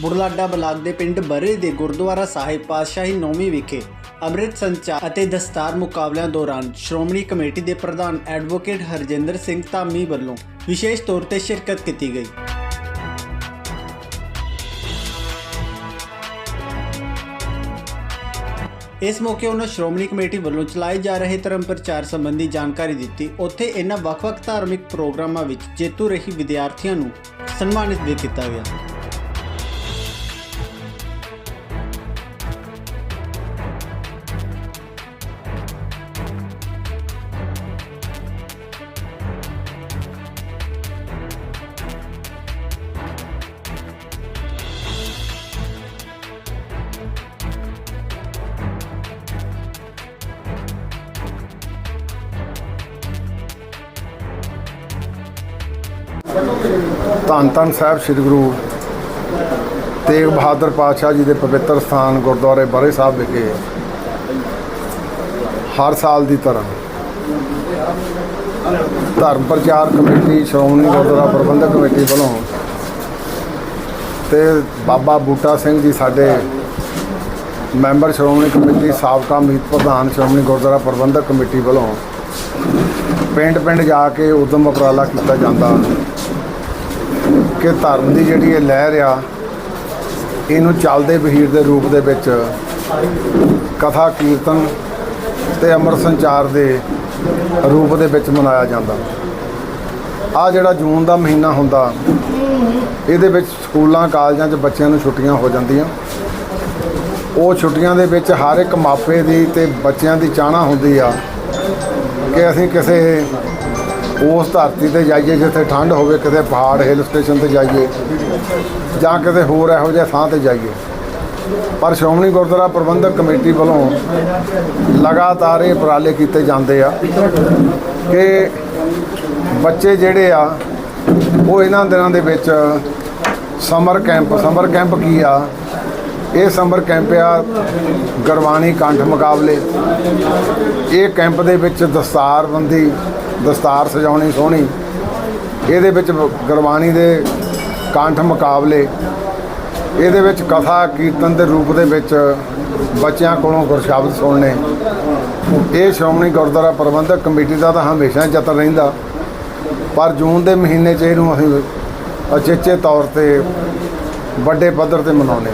Budhlada block ਦੇ ਪਿੰਡ ਬਰੇ ਦੇ ਗੁਰਦੁਆਰਾ ਸਾਹਿਬ ਪਾਤਸ਼ਾਹੀ ਨੌਵੀਂ ਵਿਖੇ ਅੰਮ੍ਰਿਤ ਸੰਚਾਰ ਅਤੇ ਦਸਤਾਰ ਮੁਕਾਬਲਿਆਂ ਦੌਰਾਨ ਸ਼੍ਰੋਮਣੀ ਕਮੇਟੀ ਦੇ ਪ੍ਰਧਾਨ ਐਡਵੋਕੇਟ ਹਰਜਿੰਦਰ ਸਿੰਘ ਧਾਮੀ ਵੱਲੋਂ ਵਿਸ਼ੇਸ਼ ਤੌਰ ਤੇ ਸ਼ਿਰਕਤ ਕੀਤੀ ਗਈ। ਇਸ ਮੌਕੇ ਉਹਨਾਂ ਸ਼੍ਰੋਮਣੀ ਕਮੇਟੀ ਵੱਲੋਂ ਚਲਾਏ ਜਾ ਰਹੇ ਧਰਮ ਪ੍ਰਚਾਰ ਸੰਬੰਧੀ ਜਾਣਕਾਰੀ ਦਿੱਤੀ। ਉੱਥੇ ਇਹਨਾਂ ਵੱਖ-ਵੱਖ ਧਾਰਮਿਕ ਪ੍ਰੋਗਰਾਮਾਂ ਵਿੱਚ ਜੇਤੂ ਰਹੀ ਵਿਦਿਆਰਥੀਆਂ ਨੂੰ ਸਨਮਾਨਿਤ ਵੀ ਕੀਤਾ ਗਿਆ। ਧੰਨ ਧੰਨ ਸਾਹਿਬ ਸ੍ਰੀ ਗੁਰੂ ਤੇਗ ਬਹਾਦਰ ਪਾਤਸ਼ਾਹ ਜੀ ਦੇ ਪਵਿੱਤਰ ਸਥਾਨ ਗੁਰਦੁਆਰੇ ਬਾਰੇ ਸਾਹਿਬ ਵਿਖੇ ਹਰ ਸਾਲ ਦੀ ਤਰ੍ਹਾਂ ਧਰਮ ਪ੍ਰਚਾਰ ਕਮੇਟੀ, ਸ਼੍ਰੋਮਣੀ ਗੁਰਦੁਆਰਾ ਪ੍ਰਬੰਧਕ ਕਮੇਟੀ ਵੱਲੋਂ ਤੇ ਬਾਬਾ ਬੂਟਾ ਸਿੰਘ ਜੀ ਸਾਡੇ ਮੈਂਬਰ ਸ਼੍ਰੋਮਣੀ ਕਮੇਟੀ, ਸਾਬਕਾ ਮੀਤ ਪ੍ਰਧਾਨ ਸ਼੍ਰੋਮਣੀ ਗੁਰਦੁਆਰਾ ਪ੍ਰਬੰਧਕ ਕਮੇਟੀ ਵੱਲੋਂ ਪਿੰਡ ਪਿੰਡ ਜਾ ਕੇ ਉਦਮ ਉਪਰਾਲਾ ਕੀਤਾ ਜਾਂਦਾ। ਕਿ ਧਰਮ ਦੀ ਜਿਹੜੀ ਇਹ ਲਹਿਰ ਆ, ਇਹਨੂੰ ਚੱਲਦੇ ਬਹੀਰ ਦੇ ਰੂਪ ਦੇ ਵਿੱਚ ਕਥਾ, ਕੀਰਤਨ ਤੇ ਅੰਮ੍ਰਿਤ ਸੰਚਾਰ ਦੇ ਰੂਪ ਦੇ ਵਿੱਚ ਮਨਾਇਆ ਜਾਂਦਾ। ਆ ਜਿਹੜਾ ਜੂਨ ਦਾ ਮਹੀਨਾ ਹੁੰਦਾ, ਇਹਦੇ ਵਿੱਚ ਸਕੂਲਾਂ, ਕਾਲਜਾਂ 'ਚ ਬੱਚਿਆਂ ਨੂੰ ਛੁੱਟੀਆਂ ਹੋ ਜਾਂਦੀਆਂ। ਉਹ ਛੁੱਟੀਆਂ ਦੇ ਵਿੱਚ ਹਰ ਇੱਕ ਮਾਪੇ ਦੀ ਤੇ ਬੱਚਿਆਂ ਦੀ ਚਾਹਨਾ ਹੁੰਦੀ ਆ ਕਿ ਅਸੀਂ ਕਿਸੇ ਉਸ ਧਰਤੀ ਤੇ ਜਾਈਏ, ਜਿੱਥੇ ਠੰਡ ਹੋਵੇ, ਕਿਤੇ ਪਹਾੜ ਹਿਲ ਸਟੇਸ਼ਨ ਤੇ ਜਾਈਏ, ਜਾਂ ਕਿਤੇ ਹੋਰ ਇਹੋ ਜਿਹੇ ਥਾਂ ਤੇ ਜਾਈਏ। ਪਰ ਸ਼੍ਰੋਮਣੀ ਗੁਰਦੁਆਰਾ ਪ੍ਰਬੰਧਕ ਕਮੇਟੀ ਵੱਲੋਂ ਲਗਾਤਾਰ ਇਹ ਉਪਰਾਲੇ ਕੀਤੇ ਜਾਂਦੇ ਆ ਕਿ ਬੱਚੇ ਜਿਹੜੇ ਆ, ਉਹ ਇਹਨਾਂ ਦਿਨਾਂ ਦੇ ਵਿੱਚ ਸਮਰ ਕੈਂਪ ਸਮਰ ਕੈਂਪ ਕੀ ਆ? ਇਹ ਸਮਰ ਕੈਂਪ ਆ ਗਰਵਾਣੀ ਕੰਠ ਮੁਕਾਬਲੇ। ਇਹ ਕੈਂਪ ਦੇ ਵਿੱਚ ਦਸਤਾਰਬੰਦੀ ਦਸਤਾਰ ਸਜਾਉਣੀ ਸੋਹਣੀ, ਇਹਦੇ ਵਿੱਚ ਗੁਰਬਾਣੀ ਦੇ ਕੰਠ ਮੁਕਾਬਲੇ, ਇਹਦੇ ਵਿੱਚ ਕਥਾ ਕੀਰਤਨ ਦੇ ਰੂਪ ਦੇ ਵਿੱਚ ਬੱਚਿਆਂ ਕੋਲੋਂ ਗੁਰਸ਼ਬਦ ਸੁਣਨੇ। ਇਹ ਸ਼੍ਰੋਮਣੀ ਗੁਰਦੁਆਰਾ ਪ੍ਰਬੰਧਕ ਕਮੇਟੀ ਦਾ ਤਾਂ ਹਮੇਸ਼ਾ ਯਤਨ ਰਹਿੰਦਾ। ਪਰ ਜੂਨ ਦੇ ਮਹੀਨੇ 'ਚ ਇਹਨੂੰ ਅਸੀਂ ਅਚੇਚੇ ਤੌਰ ਤੇ ਵੱਡੇ ਪੱਧਰ ਤੇ ਮਨਾਉਂਦੇ